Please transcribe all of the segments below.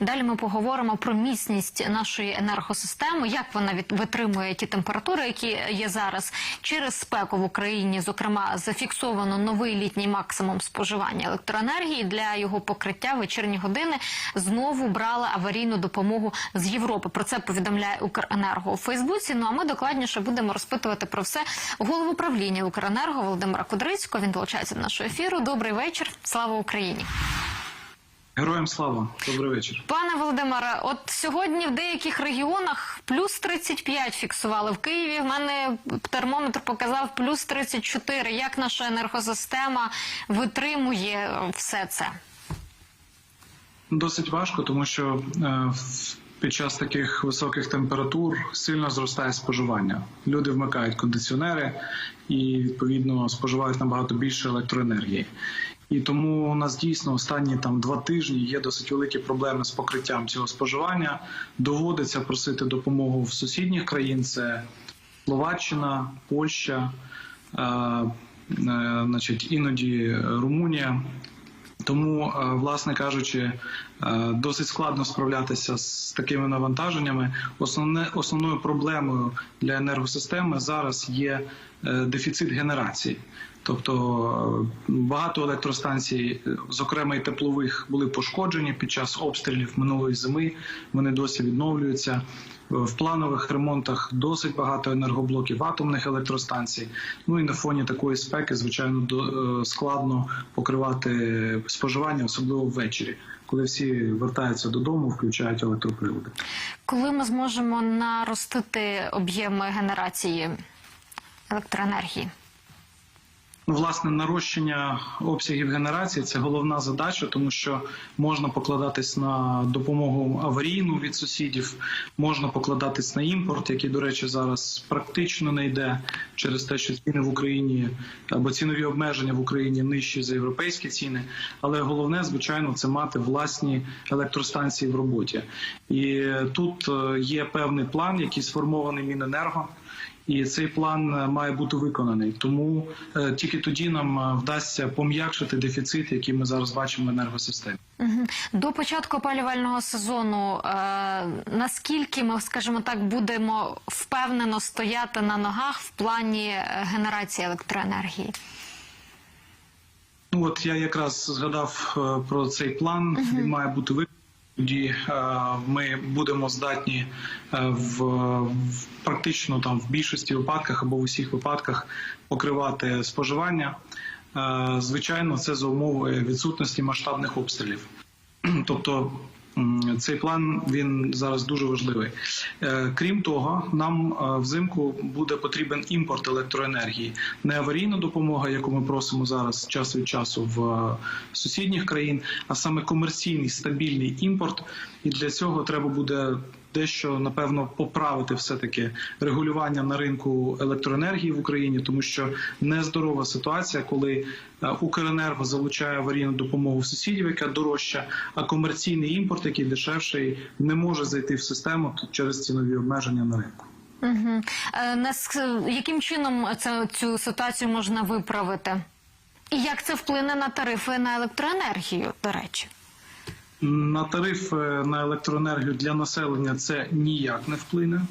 Далі ми поговоримо про міцність нашої енергосистеми, як вона від- витримує ті температури, які є зараз. Через спеку в Україні, зокрема, зафіксовано новий літній максимум споживання електроенергії. Для його покриття вечірні години знову брали аварійну допомогу з Європи. Про це повідомляє Укренерго у Фейсбуці. Ну а ми докладніше будемо розпитувати про все голову правління Укренерго Володимира Кудрицького. Він долучається до нашого ефіру. Добрий вечір. Слава Україні. Героям слава, добрий вечір. Пане Володимире, от сьогодні в деяких регіонах плюс 35 фіксували в Києві. В мене термометр показав плюс 34. Як наша енергосистема витримує все це? Досить важко, тому що е, під час таких високих температур сильно зростає споживання. Люди вмикають кондиціонери і відповідно споживають набагато більше електроенергії. І тому у нас дійсно останні там два тижні є досить великі проблеми з покриттям цього споживання. Доводиться просити допомогу в сусідніх країн. Це Словаччина, Польща, е, е, значить, іноді Румунія. Тому, е, власне кажучи, е, досить складно справлятися з такими навантаженнями. Основне основною проблемою для енергосистеми зараз є е, дефіцит генерації. Тобто е, багато електростанцій, зокрема і теплових, були пошкоджені під час обстрілів минулої зими. Вони досі відновлюються. Е, В планових ремонтах досить багато енергоблоків атомних електростанцій. Ну і на фоні такої спеки, звичайно, е, складно покривати споживання, особливо ввечері, коли всі вертаються додому, включають електроприлади. Коли ми зможемо наростити об'єми генерації електроенергії? Ну, власне, нарощення обсягів генерації це головна задача, тому що можна покладатись на допомогу аварійну від сусідів, можна покладатись на імпорт, який, до речі, зараз практично не йде через те, що ціни в Україні або цінові обмеження в Україні нижчі за європейські ціни. Але головне, звичайно, це мати власні електростанції в роботі. І тут е, є певний план, який сформований Міненерго. І цей план е, має бути виконаний. Тому е, тільки тоді нам е, вдасться пом'якшити дефіцит, який ми зараз бачимо в енергосистемі. До початку опалювального сезону е, наскільки ми, скажімо так, будемо впевнено стояти на ногах в плані генерації електроенергії? Ну от я якраз згадав про цей план. Він має бути виконаний. Тоді е, ми будемо здатні е, в, практично там в більшості випадках або в усіх випадках покривати споживання. Е, Звичайно, це за умови відсутності масштабних обстрілів. Тобто цей план він зараз дуже важливий. Е, Крім того, нам е, взимку буде потрібен імпорт електроенергії, не аварійна допомога, яку ми просимо зараз час від часу в е, сусідніх країн, а саме комерційний стабільний імпорт. І для цього треба буде дещо напевно поправити все таки регулювання на ринку електроенергії в Україні, тому що нездорова ситуація, коли е, Укренерго залучає аварійну допомогу сусідів, яка дорожча, а комерційний імпорт, який дешевший, не може зайти в систему через цінові обмеження на ринку. Угу. Е, нас, яким чином це, цю ситуацію можна виправити? І як це вплине на тарифи на електроенергію, до речі? На тариф е, на електроенергію для населення це ніяк не вплине,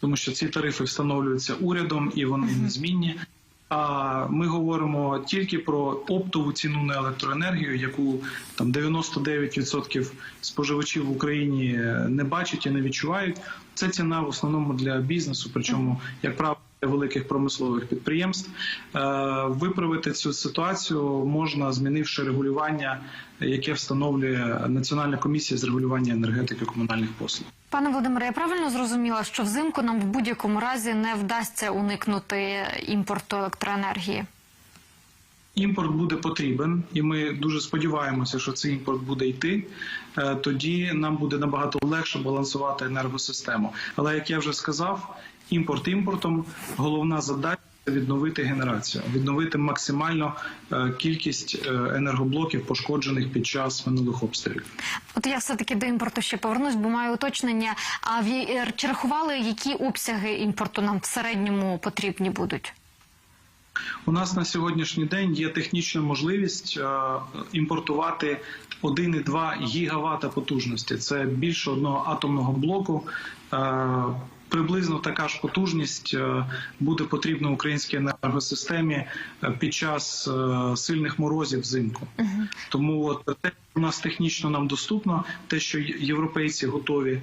тому що ці тарифи встановлюються урядом і вони незмінні. А ми говоримо тільки про оптову ціну на електроенергію, яку там 99% споживачів в Україні е, не бачать і не відчувають. Це ціна в основному для бізнесу, причому як правило. Великих промислових підприємств Е, виправити цю ситуацію можна, змінивши регулювання, яке встановлює Національна комісія з регулювання енергетики комунальних послуг. Пане Володимире, я правильно зрозуміла, що взимку нам в будь-якому разі не вдасться уникнути імпорту електроенергії? Імпорт буде потрібен, і ми дуже сподіваємося, що цей імпорт буде йти. Е, Тоді нам буде набагато легше балансувати енергосистему. Але як я вже сказав, імпорт імпортом головна задача. Відновити генерацію, відновити максимально е, кількість е, енергоблоків, пошкоджених під час минулих обстрілів. От я все таки до імпорту ще повернусь, бо маю уточнення. А ві- чи рахували, які обсяги імпорту нам в середньому потрібні будуть? У нас на сьогоднішній день є технічна можливість е, імпортувати 1,2 гігавата потужності. Це більше одного атомного блоку. Приблизно така ж потужність е, буде потрібна українській енергосистемі е, під час е, сильних морозів взимку. Тому от те, що у нас технічно нам доступно, те, що європейці готові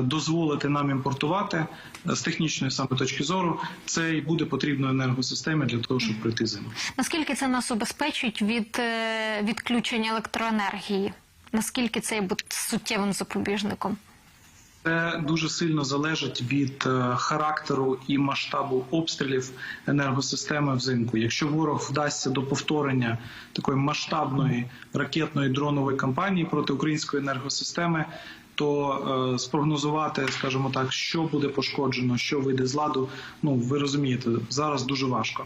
дозволити нам імпортувати з технічної саме точки зору, це і буде потрібно енергосистемі для того, щоб пройти зиму. Наскільки це нас убезпечить від відключення електроенергії? Наскільки це буде суттєвим запобіжником? Це дуже сильно залежить від е, характеру і масштабу обстрілів енергосистеми взимку. Якщо ворог вдасться до повторення такої масштабної ракетної дронової кампанії проти української енергосистеми, то е, спрогнозувати, скажімо так, що буде пошкоджено, що вийде з ладу, ну ви розумієте, зараз дуже важко.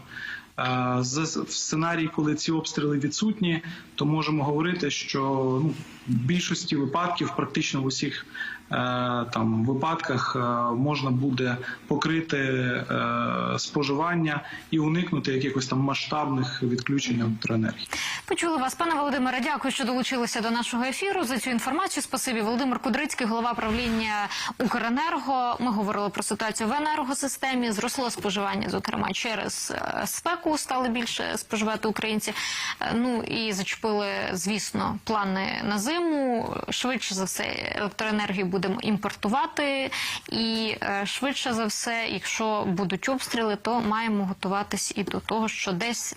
Е, В сценарії, коли ці обстріли відсутні, то можемо говорити, що ну, в більшості випадків, практично в усіх там випадках, е, можна буде покрити е, споживання і уникнути якихось там масштабних відключень електроенергії. Почули вас, пане Володимире. Дякую, що долучилися до нашого ефіру. За цю інформацію спасибі. Володимир Кудрицький, голова правління Укренерго. Ми говорили про ситуацію в енергосистемі. Зросло споживання, зокрема через е, спеку стали більше споживати українці. Е, Ну і зачепили, звісно, плани на зиму. Швидше за все, електроенергію будемо імпортувати, і е, швидше за все, якщо будуть обстріли, то маємо готуватись і до того, що десь.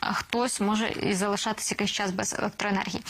Хтось може і залишатися якийсь час без електроенергії.